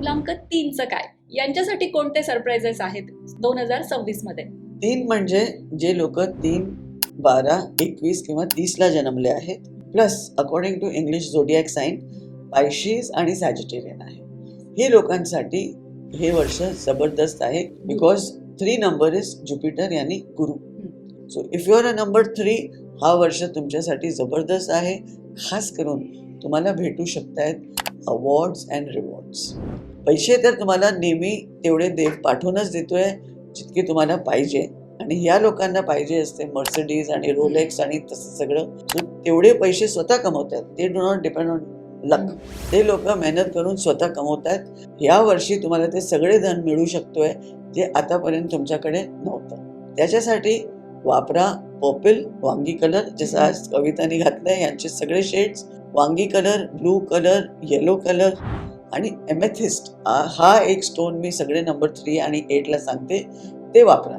पूर्णांक तीनचं काय? यांच्यासाठी कोणते सरप्राईजेस आहेत? दोन हजार सव्वीसमध्ये. तीन म्हणजे जे लोक तीन बारा एकवीस किंवा तीसला जन्मले आहेत. Plus according to English zodiac sign Pisces आणि सॅजिटेरियन आहे. हे लोकांसाठी हे वर्ष जबरदस्त आहे because three number is Jupiter यांनी गुरु. So if you are a number three हा वर्ष तुमच्यासाठी जबरदस्त आहे. खास करून तुम्हाला भेटू शकतायत अवॉर्ड्स अँड रिवॉर्ड्स पैसे तर तुम्हाला नेहमी तेवढे देव पाठवूनच देतोय जितके तुम्हाला पाहिजे. आणि या लोकांना पाहिजे असते मर्सिडीज आणि रोलेक्स आणि तसं सगळं. तेवढे पैसे स्वतः कमवतात. ते do not depend on luck ते लोक मेहनत करून स्वतः कमवतात. या वर्षी तुम्हाला ते सगळे धन मिळू शकतोय जे आतापर्यंत तुमच्याकडे नव्हतं. त्याच्यासाठी वापरा पर्पल वांगी कलर जसं आज कवितानी घातलंय यांचे सगळे शेड्स वांगी colour blue colour yellow colour आणि एमेथिस्ट हा एक स्टोन मी सगळे नंबर थ्री आणि एटला सांगते ते वापरा.